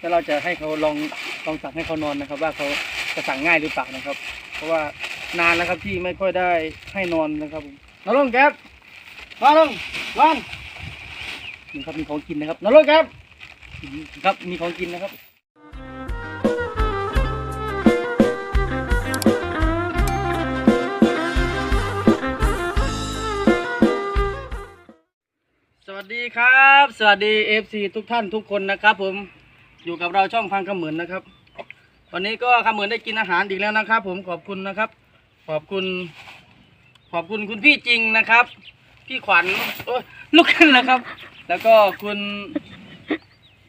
แล้วเราจะให้เขาลองลองสั่งให้เขานอนนะครับ ว่าเขาจะสั่งง่ายหรือเปล่านะครับ เพราะว่านานแล้วครับที่ไม่ค่อยได้ให้นอนนะครับผมนอนลงแก๊บนอนลงนอนนี่ครับมีของกินนะครับนอนลงแก๊บครับมีของกินนะครับสวัสดีครับ สวัสดีเอฟซีทุกท่านทุกคนนะครับผม อยู่กับเราช่องพังขมือนนะครับ วันนี้ก็ขมือนได้กินอาหารอีกแล้วนะครับ ผมขอบคุณนะครับ ขอบคุณ ขอบคุณคุณพี่จริงนะครับ พี่ขวัญโอ้ยลุกขึ้นแล้วครับ แล้วก็คุณ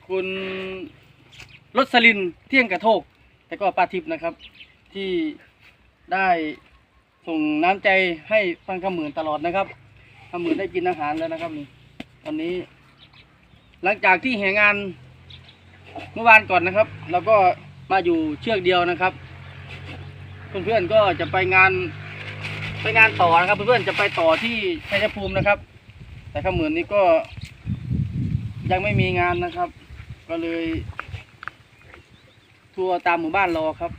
คุณรสลินเที่ยงกระโทกแล้วก็ป้าทิพย์นะครับ ที่ได้ส่งน้ำใจให้ฟังขมือนตลอดนะครับขมือนได้กินอาหารแล้วนะครับนี่ตอนนี้ หลังจากที่แห่งาน เมื่อวานก่อนนะครับ เราก็มาอยู่เชือกเดียวนะครับ เพื่อนๆก็จะไปงานไปงานต่อนะครับ เพื่อนๆจะไปต่อที่ชัยภูมินะครับ แต่ข้าเหมือนนี้ก็ยังไม่มีงานนะครับ ก็เลย ทัวร์ตามหมู่บ้านรอครับ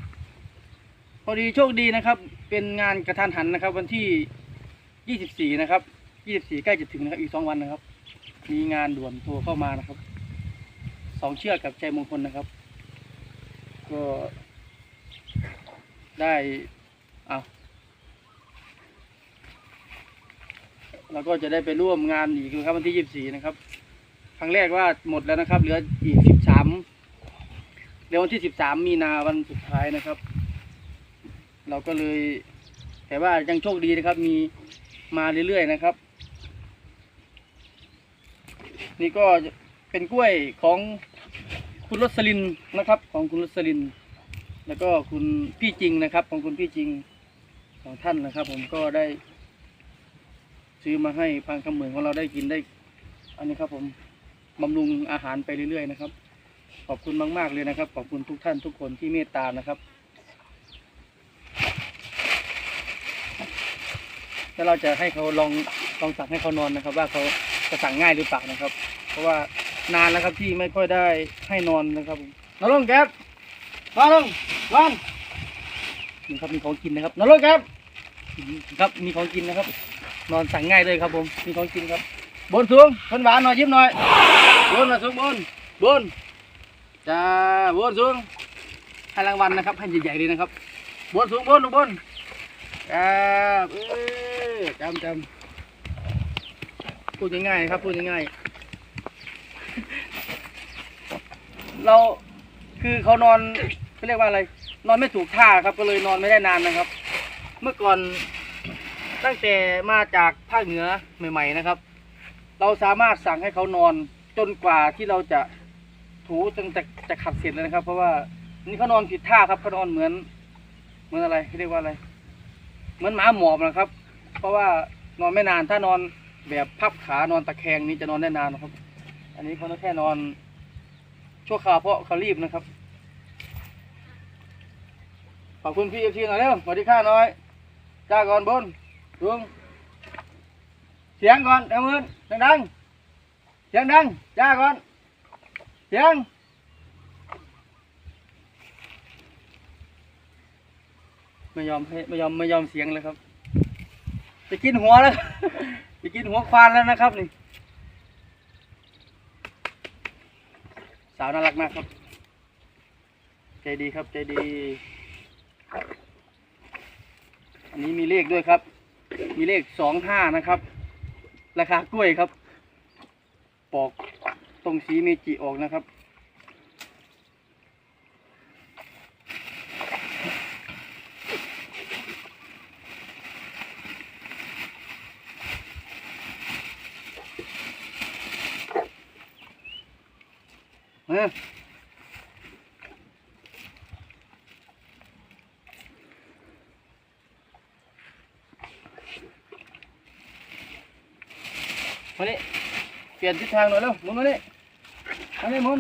พอดีโชคดีนะครับ เป็นงานกระทันหันนะครับ วันที่ 24 นะครับ 24 ใกล้จะถึงนะครับ อีกสองวันนะครับ มีงานด่วนโทรเข้ามานะครับ สองเชือกกับใจมงคลนะครับ ก็ได้เอาเราก็จะได้ไปร่วมงานอีกครับวันที่ยี่สิบสี่นะครับ ครั้งแรกว่าหมดแล้วนะครับ เหลืออีกสิบสามเดี๋ยววันที่สิบสามมีนาวันสุดท้ายนะครับ เราก็เลย แต่ว่ายังโชคดีนะครับ มีมาเรื่อยๆนะครับ นี่ก็เป็นกล้วยของ คุณรสลินนะครับ ของคุณรสลิน แล้วก็คุณพี่จริงนะครับ ของคุณพี่จริงสองท่านนะครับ ผมก็ได้ ซื้อมาให้พังคำเหมือนของเราได้กินได้ อันนี้ครับ ผมบำรุงอาหารไปเรื่อยๆนะครับ ขอบคุณมาก ๆเลยนะครับ ขอบคุณทุกท่านทุกคนที่เมตตานะครับแล้วเราจะให้เขาลองลองสั่งให้เขานอนนะครับ ว่าเขาจะสั่งง่ายหรือเปล่านะครับ เพราะว่า นานแล้วครับที่ไม่ค่อยได้ให้นอนนะครับผมนอนลงแก๊บนอนลงนอนนี่ครับมีของกินนะครับนอนลงแก๊บครับมีของกินนะครับ นอนสั่งง่ายเลยครับผมมีของกินครับ บนสูงคนหวานหน่อยยิ้มหน่อยบนมาสูงบนบนจ้าบนสูงให้รางวัลนะครับให้ใหญ่ๆเลยนะครับ บนสูงบนลงบนครับเอ้ยจำจำพูดง่ายๆครับพูดง่ายๆ เราคือเขานอนเขาเรียกว่าอะไร นอนไม่ถูกท่าครับ ก็เลยนอนไม่ได้นานนะครับ เมื่อก่อนตั้งแต่มาจากภาคเหนือใหม่ ๆนะครับ เราสามารถสั่งให้เขานอนจนกว่าที่เราจะถูจนจะจะขัดเสร็จเลยนะครับ เพราะว่านี่เขานอนผิดท่าครับเขานอนเหมือน เหมือนอะไรเขาเรียกว่าอะไร เหมือนหมาหมอบนะครับ เพราะว่านอนไม่นานถ้านอนแบบพับขานอนตะแคงนี้จะนอนได้นานนะครับ อันนี้เขาแค่นอน ชั่วคราวเพราะเขารีบนะครับขอบคุณพี่เอฟซีหน่อยเร็วสวัสดีค่ะน้อย จ้าก่อนบนดวงเสียงก่อนเอามือดังๆเสียงดัง จ้าก่อน เสียง ไม่ยอมให้ไม่ยอมไม่ยอมเสียงเลยครับ จะกินหัวแล้ว จะกินหัวควานแล้วนะครับนี่าวน่ารักมากครับ ใจดีครับใจดี อันนี้มีเลขด้วยครับ มีเลขสองห้านะครับ ราคากล้วยครับ ปอกตรงสีเมจิออกนะครับ เออมานี่เปลี่ยนทิศทางหน่อยเร็วมุนมานี่มานี่มุน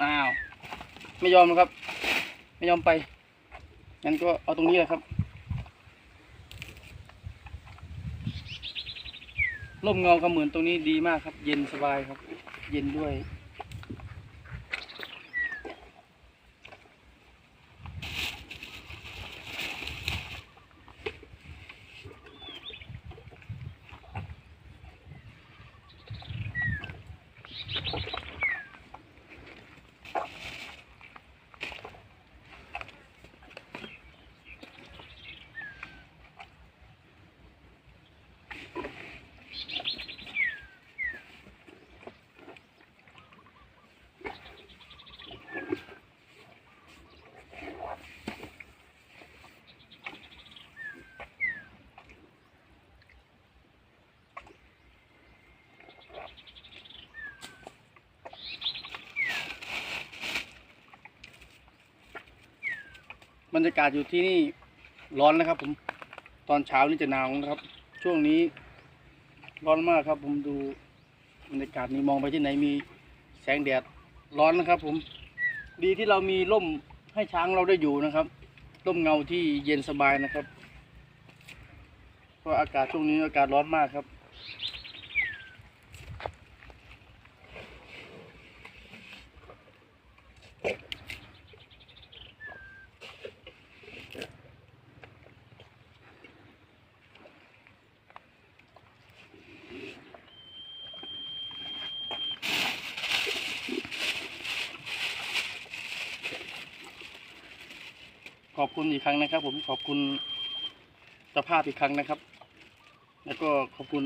อ้าวไม่ยอมนะครับ ไม่ยอมไปงั้นก็เอาตรงนี้แหละครับร่มเงากระเหมือนตรงนี้ดีมากครับ เย็นสบายครับ เย็นด้วย บรรยากาศอยู่ที่นี่ร้อนนะครับ ผมตอนเช้านี่จะหนาวนะครับ ช่วงนี้ร้อนมากครับ ผมดูบรรยากาศนี้มองไปที่ไหนมีแสงแดดร้อนนะครับ ผมดีที่เรามีร่มให้ช้างเราได้อยู่นะครับร่มเงาที่เย็นสบายนะครับ เพราะอากาศช่วงนี้อากาศร้อนมากครับ ขอบคุณอีกครั้งนะครับ ผมขอบคุณสภาพอีกครั้งนะครับ แล้วก็ขอบคุณ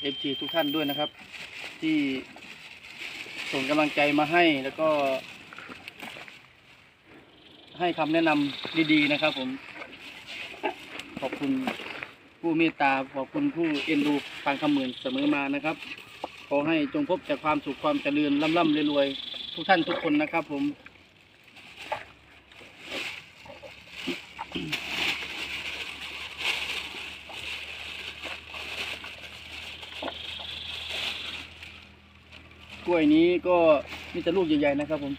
เอฟทีทุกท่านด้วยนะครับ ที่ส่งกำลังใจมาให้แล้วก็ ให้คำแนะนำดีๆนะครับ ผม ขอบคุณผู้เมตตาขอบคุณผู้เอ็นดูฟังคำหมื่นเสมอมานะครับ ขอให้จงพบแต่ความสุขความเจริญร่ำๆรวยๆทุกท่านทุกคนนะครับ ผม ล้วยนี้ก็มีแต่ลูกใหญ่ๆนะครับผม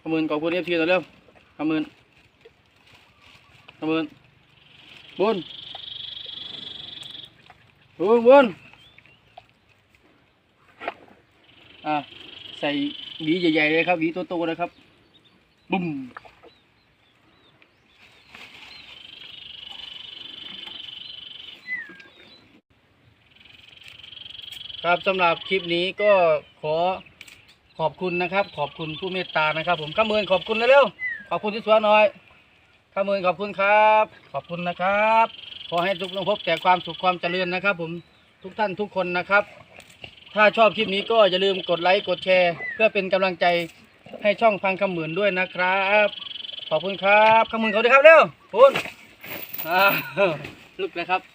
ขมืนขอบคุณเอฟทีต่อเร็วขมืนขมืนบุญบุญบุญอะใส่หวีใหญ่ๆเลยครับหวีโตๆเลยครับบุ้ม ครับสำหรับคลิปนี้ก็ขอขอบคุณนะครับ ขอบคุณผู้เมตตานะครับ ผมข้ามือขอบคุณเร็วๆขอบคุณที่สวนหน่อยข้ามือขอบคุณครับ ขอบคุณนะครับขอให้ทุกท่านพบแต่ความสุขความเจริญนะครับ ผมทุกท่านทุกคนนะครับ ถ้าชอบคลิปนี้ก็อย่าลืมกดไลค์กดแชร์ เพื่อเป็นกำลังใจให้ช่องฟังคำเหมือนด้วยนะครับ ขอบคุณครับคำเหมือนเขาด้วยครับเร็วคุณลุกเลยครับ